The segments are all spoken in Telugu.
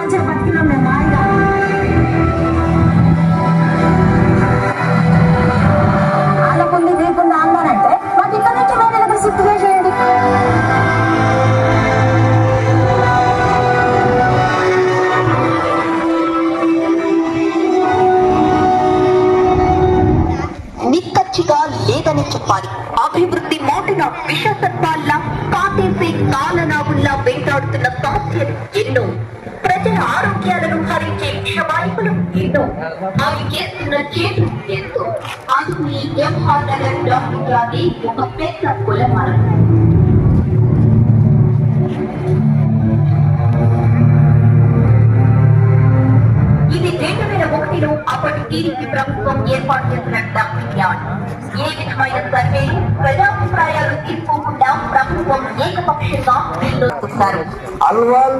మంచిగా బతికినాం మేము హాయిగా వాళ్ళకుంది మీకుంది అన్నారంటే మాకు ఇక్కడ నుంచి వేరే దగ్గర షిఫ్ట్ చేసేయండి. నిక్కచ్చిగా లేదని చెప్పాలి. అభివృద్ధి మోటిన విషసత్వాల్లా కాటేసే కాలనావుల్లా వెంటాడుతున్న సాధ్యం ఎన్నో. ఆరోగ్యాలను హరించే క్షమాయికులు ఎన్నో. అవి చేస్తున్న చేతులు ఎంతో. అందుకు ఈ ఎంహార్ నగర్ డాక్టర్ గారి ఒక పెద్ద కులమరణం ఇది రెండు వేల ఒకటిలో అప్పటి టీడీపీ ప్రభుత్వం ఏర్పాటు చేసిన డంపింగ్ యార్డ్ ఏ విధమైన సర్వే ప్రజాభిప్రాయాలు తీసుకోకుండా ప్రభుత్వం ఏకపక్షంగా నిర్ణయిస్తారు అల్వాల్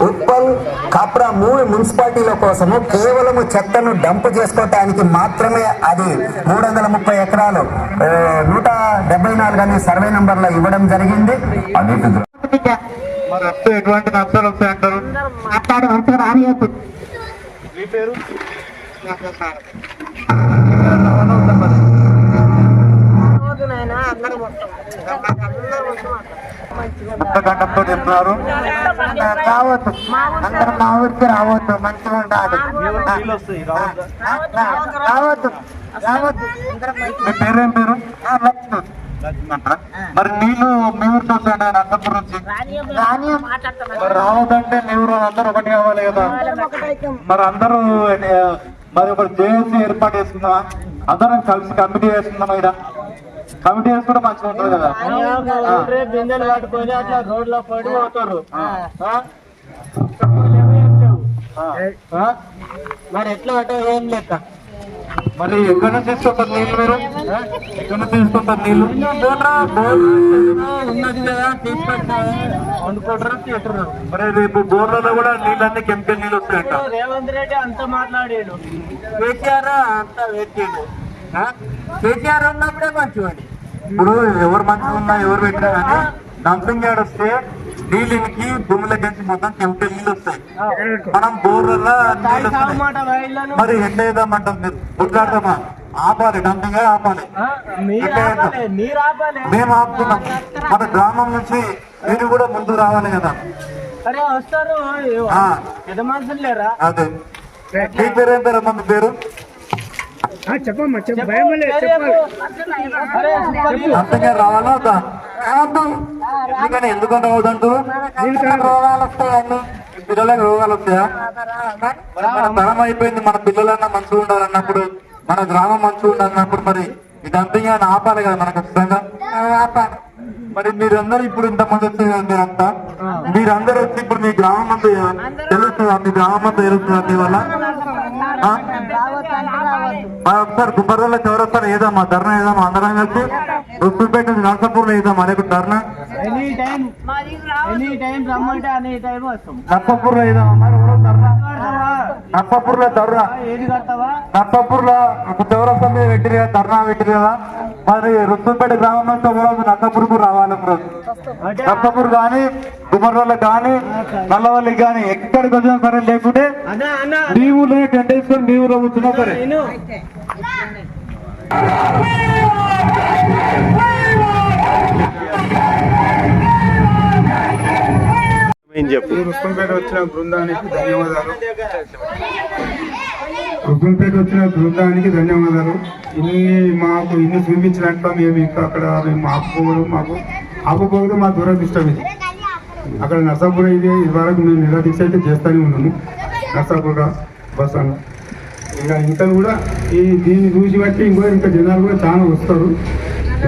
ఉప్పల్ కాప్రా మూడు మున్సిపాలిటీల కోసము కేవలము చెత్తను డంప్ చేసుకోవటానికి మాత్రమే అది మూడు వందల ముప్పై ఎకరాలు నూట డెబ్బై నాలుగు అనే సర్వే నంబర్లో ఇవ్వడం జరిగింది. అన్నిటి మరి వస్తే ఎటువంటి నష్టాలు వస్తాయి అంటారు? మాట్లాడు అంతకంటంతో చెప్తున్నారు రావద్దు. అందరు మా ఊరికి రావద్దు. మంచిగా ఉంటాడు రావద్దు? రావద్దు. మీ పేరేం పేరు? మరి నీళ్ళు మీ ఊరికి వస్తాయండి ఆయన అన్నపూర్ నుంచి మరి రావద్దంటే మీ ఊరు అందరూ ఒకటి కావాలి కదా. మరి అందరూ మరి ఒక జేఏసీ ఏర్పాటు చేసుకుందామా అందరం కలిసి కమిటీ వేసుకుందాం ఇక్కడ కమిటీ వేసుకుంటే మంచిగా ఉంటుంది కదా? ఆ. బిందెలు పట్టుకొని అట్లా రోడ్లో పడి పోతారు? మరి ఎట్లా అంటే ఏం లెక్క? మరి ఎక్కడ నుంచి తీసుకుంటారు నీళ్ళు మీరు? ఎక్కడ నుంచి తీసుకుంటారు నీళ్ళు? ఉన్నది కదా తీసుకొచ్చా వండుకుంటారు తింటారు? మరి రేపు బోర్లలో కూడా నీళ్ళన్నీ కెమికల్ నీళ్ళు వస్తాయంట. రేవంత్ రెడ్డి అంత మాట్లాడాడు. కేసీఆర్ అంత ఆ? కేసీఆర్ ఉన్నప్పుడే మంచివాడి. ఇప్పుడు ఎవరు మంచిగా ఉన్నా ఎవరు పెట్టినా కానీ డంపింగ్ యార్డ్ వస్తే నీళ్ళకి భూమిలో గంచి మొత్తం కెమికల్ నీళ్ళు వస్తాయి. మనం బోర్లలో నీళ్ళు మరి ఎట్లా వేద్దామంటాం మీరు? గుర్తాడతామా ఆపాలి డంపింగ్ ఆపాలి. మేము ఆపుతున్నాం. మన గ్రామం నుంచి మీరు కూడా ముందు రావాలి కదా. అరే వస్తారు. ఆ, పెద్ద మనుషులు లేరా? అదే. మీ పేరు ఏం పేరు మీ పేరు? అరే డంపింగ్ యార్డ్ రావాలా వద్దా? రావద్దు ఎందుకని? ఎందుకంటే రావద్దంటూ రోగాలు పిల్లలకు రోగాలు వస్తాయా? మన తరం అయిపోయింది. మన పిల్లలన్నా మంచిగా ఉండాలన్నప్పుడు మన గ్రామం మంచిగా ఉండాలన్నప్పుడు మరి ఇదంతా ఇక ఆపాలి కదా మనకు ఖచ్చితంగా? ఆపాలి. మరి మీరందరూ ఇప్పుడు ఇంతమంది వచ్చారు మీరంతా? మీరందరూ వచ్చి ఇప్పుడు మీ గ్రామం అంతా తెలుస్తుందా? మీ గ్రామం అంతా తెలుస్తుందా మీ వల్ల? ఒకసారి గుమ్మర్రలో చౌరస్తాను ఏదమ్మా? ధర్నా ఏదమ్మా? అందరం కలిసి రుస్తుపేట నుంచి నర్సపూర్లో ఏదమ్మా? అనేక ధర్నా? ఎనీ టైం ఎనీ టైం రమ్మంటే అనే టైం వస్తాం. నర్సపూర్లో ఎవరో ధర్నా? నర్సపూర్లో ధర్నా? నర్సపూర్లో చౌరస్తా మీద పెట్టిరు కదా ధర్నా పెట్టిరు కదా. మరి రుస్తుపేట గ్రామం నుంచి కూడా నర్సపూర్కు రావాలి నర్సపూర్ కానీ గుమ్మర్రలో కానీ నల్లవల్లికి కానీ ఎక్కడికి వచ్చినా సరే లేకుంటే అన్న అన్న. మీ ఊర్లోనే టెంట్ వేసుకొని మీ ఊర్లో కూర్చున్నా సరే. రుస్తంపేట వచ్చిన బృందానికి ధన్యవాదాలు వచ్చిన బృందానికి ధన్యవాదాలు. ఇన్ని మాకు ఇన్ని చూపించినట్టు మేము ఇంకా అక్కడ మేము ఆపుకోవడం మాకు ఆపుకోవడం మా దురదృష్టం ఇది. అక్కడ నర్సాపూర్ ఇది ఇదివరకు మేము నిరాదీక్ష అయితే చేస్తూనే ఉన్నాము నర్సాపూర్ బస్ ఇంకా ఇంకా కూడా ఈ దీన్ని చూసి బట్టి ఇంకో ఇంకా జనాలు కూడా చాలా వస్తారు.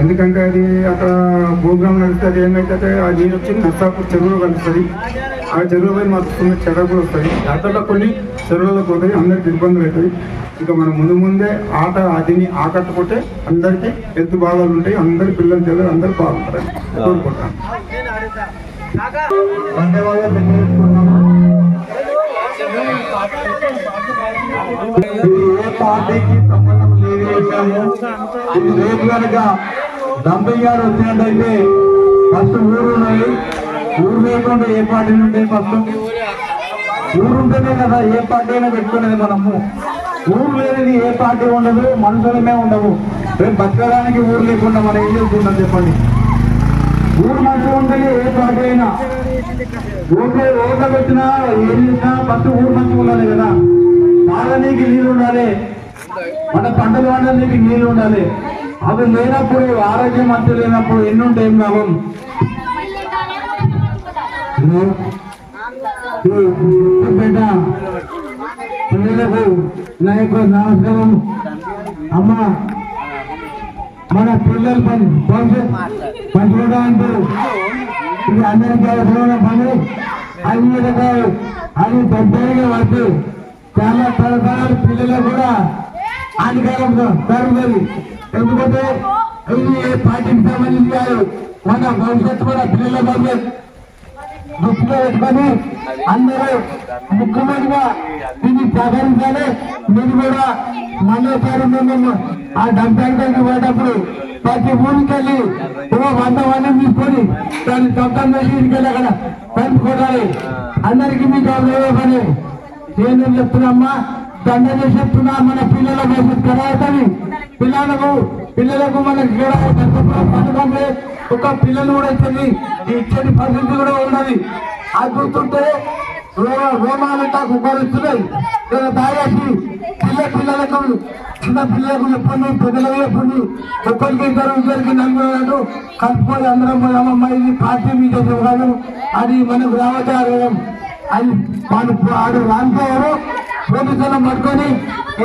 ఎందుకంటే అది అక్కడ ప్రోగ్రామ్ నడుస్తుంది ఏమైతే ఆ నీళ్ళు వచ్చి నర్సాపూర్ చెరువులో కలుస్తుంది. ఆ చెరువు పోయి మాకు కొన్ని చెర కూడా వస్తాయి దాంట్లో కొన్ని చెరువులకు పోతాయి అందరికి ఇబ్బందులు అవుతాయి ఇంకా మనం ముందు ముందే ఆట అదిని ఆకట్టుకుంటే అందరికీ హెల్త్ బాగాలు ఉంటాయి అందరి పిల్లలు చెల్లెలు అందరూ బాగుంటారని కోరుకుంటాను. ఇది ఏ పార్టీకి సంబంధం లేని విషయము ఇది రేపు కనుక డంపింగ్ గారు వచ్చినట్టయితే ఫస్ట్ ఊరు ఉన్నది ఊరు లేకుండా ఏ పార్టీ ఉంటే ఫస్ట్ ఊరు ఉంటేనే కదా ఏ పార్టీ అయినా పెట్టుకునేది మనము ఊరు లేనిది ఏ పార్టీ ఉండదు మనుషులమే ఉండవు రేపు బతకడానికి ఊరు లేకుండా మనం ఏం చేస్తుంటాం చెప్పండి ఊరు మంచిగా ఉంటేనే ఏ పార్టీ అయినా ఊరికే పెట్టినా ఏం చేసినా ఫస్ట్ ఊరు మంచిగా ఉండాలి కదా. తాగనీకి నీళ్ళు ఉండాలి. మన పంటలు పండడానికి నీళ్ళు ఉండాలి. అవి లేనప్పుడు ఆరోగ్యం మంచి లేనప్పుడు ఎన్ని ఉంటాయి లాభం? పిల్లలకు నా యొక్క నమస్కారం. అమ్మ మన పిల్లలు పని పంచు పంచుకోవడానికి ఇది అందరికీ అవసరమైన పని. అన్ని రకాలు అది పెద్దగా పడుతుంది చాలా తరతరాలు పిల్లలు కూడా హానికరం జరుగుతుంది ఎందుకంటే ఇది ఏ కాదు మన భవిష్యత్తు కూడా పిల్లల భవిష్యత్ దృష్టిలో పెట్టుకొని అందరూ ముఖ్యమంత్రిగా దీన్ని సహకరించాలి మీరు కూడా మళ్ళీసారి మేము ఆ డంపింగ్ పోయేటప్పుడు ప్రతి ఊరికి వెళ్ళి ఓ వంద మందిని తీసుకొని దాన్ని చట్టం తీసుకెళ్ళి అక్కడ కలిపి కొట్టాలి. అందరికీ మీకు అవసరమే పని. నేను చెప్తున్నమ్మా దండ చేసి చెప్తున్నా మన పిల్లల భవిష్యత్తు కరావుతుంది పిల్లలకు పిల్లలకు మనకి కూడా పథకంలో ఒక పిల్లలు కూడా ఇచ్చింది ఇచ్చని పరిస్థితి కూడా ఉన్నది అది చూస్తుంటే రోమాలు నాకు ఉపరిస్తున్నాయి నేను తాగేసి పిల్ల పిల్లలకు చిన్న పిల్లలకు చెప్పండి పెద్దలకు చెప్పండి ఒకరికి ఇద్దరు ఇద్దరికి నలుగురు కలుపుకొని అందరం పోయామమ్మా. ఇది పార్టీ మీద కాదు అది మనకు రావచ్చారు అది వాడు వాడు రానిపోయారు. పోలీసులను పట్టుకొని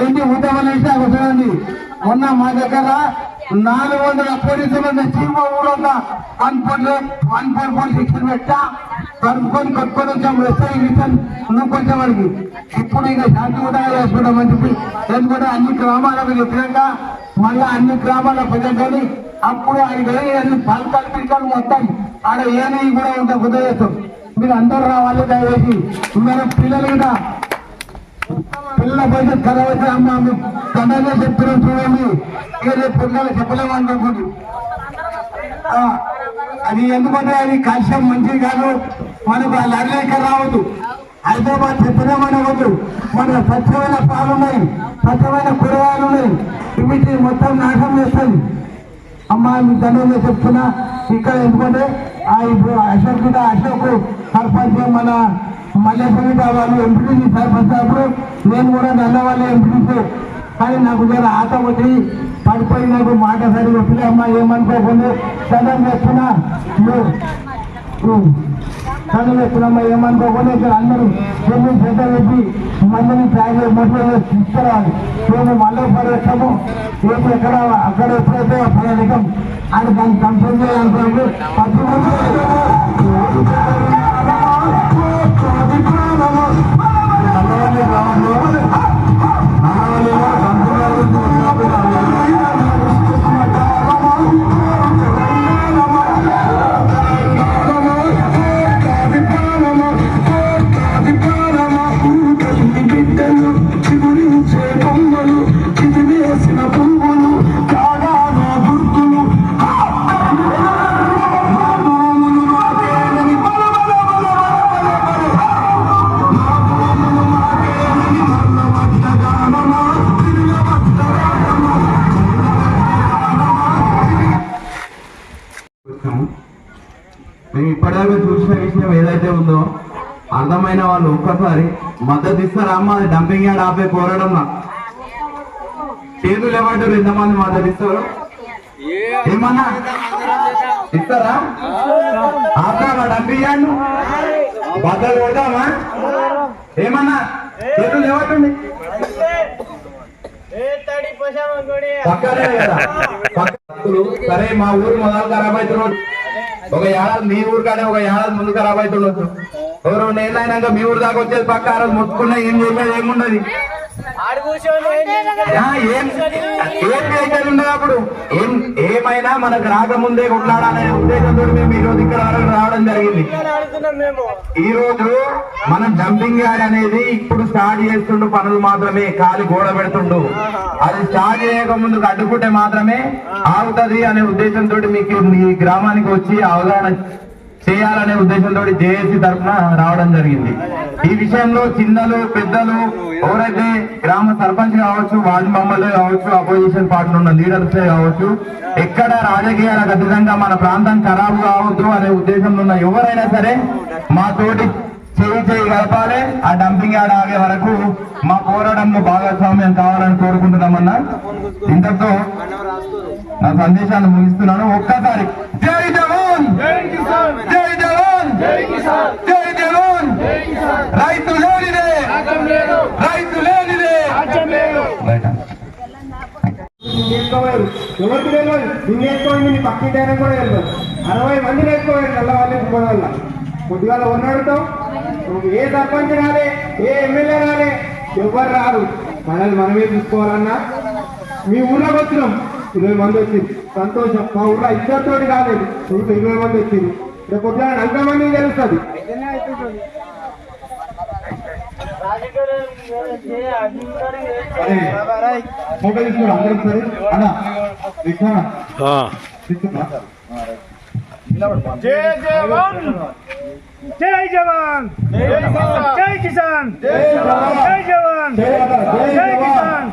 ఏంటి ఉద్యమం వేసి అవసరండి మొన్న మా దగ్గర నాలుగు వందల పోలీసులు చీమ ఊరంతా వన్ పాయింట్ వన్ సిక్స్ పెట్టా. కనుక్కొని కట్టుకొని వచ్చాము వస్తాయి రిటర్న్ నువ్వు కొంచెం వరకు. ఇప్పుడు ఇక శాంతి కూడా వేసుకుంటాం అని చెప్పి ఎందుకంటే అన్ని గ్రామాలకు వ్యతిరేకంగా మళ్ళా అన్ని గ్రామాల పెద్దకొని అప్పుడు ఆయన అన్ని పలకాలు పిలకాలు మొత్తం ఆడ ఏనవి కూడా ఉంటాయి ఉదయం మీరు అందరూ రావాలి దయచేసి. మన పిల్లలు కూడా. పిల్లల భవిష్యత్ కలవచ్చు అమ్మ తండ్రి చెప్తున్నాం చూడండి. ఇక పిల్లలు చెప్పలేము అనుకోండి అది ఎందుకంటే అది కాల్షియం మంచిది కాదు. మనకు ఆ లడ్లేక రావద్దు. హైదరాబాద్ చెప్పినామని వద్దు మన స్వచ్ఛమైన పాలు ఉన్నాయి స్వచ్ఛమైన కూరగాయలు ఉన్నాయి ఇవి మొత్తం నాశనం చేస్తుంది అమ్మ మీ తండ్రి చెప్తున్నా. ఇక్కడ ఎందుకంటే ఆ ఇప్పుడు అశోక్ కూడా అశోక్ సర్పంచ్ మన మల్లేశ్వరి వాళ్ళు ఎంపీటీ సర్పంచ్ అప్పుడు నేను కూడా నల్లవాళ్ళ ఎంపీటీ కానీ నాకు జర ఆట వచ్చి పడిపోయి నాకు మాట సరిగా అమ్మా అమ్మ ఏమనుకోకుండా చదవం చేస్తున్నా. కానీ ఎప్పుడమ్మా ఏమనుకోకుండా ఇక్కడ అందరూ కొన్ని చేత పెట్టి మందిని ట్రావెల్ మొదలు తీసుకురావాలి. మేము మళ్ళీ పడి ఏమి ఎక్కడ అక్కడ ఎప్పుడైతే పర్యటకం అని దాన్ని కంట్రోల్ చేయాలనుకోండి ప్రతి మేము ఇప్పటివరకు చూసిన విషయం ఏదైతే ఉందో అర్థమైన వాళ్ళు ఒక్కసారి మద్దతు ఇస్తారా అమ్మ అది డంపింగ్ యార్డ్ ఆపే కోరడం చేతులు ఏమంటారు ఎంతమంది మద్దతు ఇస్తారు? ఏమన్నా? ఇస్తారా? ఆపుతామా డంపింగ్ యార్డ్ బద్దలు కొడతామా ఏమన్నా? చేతులు ఏమంటుంది పక్కనే కదా. సరే మా ఊరు మొదలు ఖరాబ్ అవుతున్నాడు ఒక ఏడాది మీ ఊరు కానీ ఒక ఏడాది ముందు ఖరాబ్ అవుతుండొచ్చు ఒక రెండు ఏళ్ళు అయినాక మీ ఊరు దాకా వచ్చేది పక్క ఆ రోజు మొత్తుకున్నా ఏం చేసేది ఏముండదు. ఏం ఏం ఉండదు అప్పుడు. ఏం ఏమైనా మనకు రాకముందే కొట్లాడాలనే ఉద్దేశంతో మేము ఈ రోజు ఇక్కడ రావడం జరిగింది. ఈ రోజు మనం డంపింగ్ యార్డ్ అనేది ఇప్పుడు స్టార్ట్ చేస్తుండు పనులు మాత్రమే కాలి గోడ పెడుతుండు. అది స్టార్ట్ చేయక ముందు అడ్డుకుంటే మాత్రమే ఆగుతది అనే ఉద్దేశంతో మీకు మీ గ్రామానికి వచ్చి అవగాహన చేయాలనే ఉద్దేశంతో జేఏసీ తరఫున రావడం జరిగింది. ఈ విషయంలో చిన్నలు పెద్దలు ఎవరైతే గ్రామ సర్పంచ్ కావచ్చు వార్డు మెంబర్లు కావచ్చు అపోజిషన్ పార్టీలో ఉన్న లీడర్స్ కావచ్చు ఎక్కడ రాజకీయాలకు అతీతంగా మన ప్రాంతం ఖరాబు కావద్దు అనే ఉద్దేశంలో ఉన్న ఎవరైనా సరే మా తోటి చేయి చేయి గడపాలి ఆ డంపింగ్ యార్డ్ ఆగే వరకు మా పోరాటంలో భాగస్వామ్యం కావాలని కోరుకుంటున్నామన్నా ఇంతతో నా సందేశాన్ని ముగిస్తున్నాను. ఒక్కసారి జై జవాన్! జవాన్! జై జవాన్! జై జవాన్ రైతు లేనిదే! రైతు లేనిదే! ఎవరికి తెలియదు? నువ్వు వేసుకోండి నీ పక్కింటైనా కూడా వెళ్తావు అరవై మంది వేసుకోవాలి తెల్లవాళ్ళు కుమ్మవాళ్ళ పొద్దుగాల కొద్దిగా ఉన్నాడుతో ఏ సర్పంచ్ రాలే ఏ ఎమ్మెల్యే రాలే ఎవరు రారు. మనల్ని మనమే చూసుకోవాలన్నా. మీ ఊర్లోకి వచ్చినాం. ఇరవై మంది వచ్చింది సంతోషం మా ఊళ్ళో ఇద్దరితోటి కాలేదు. ఊళ్ళో ఇరవై మంది వచ్చింది రేపు నలభై మంది తెలుస్తుంది. జయ జవాన్! జై జవాన్! జై కిసాన్! జై జవాన్! జై కిసాన్!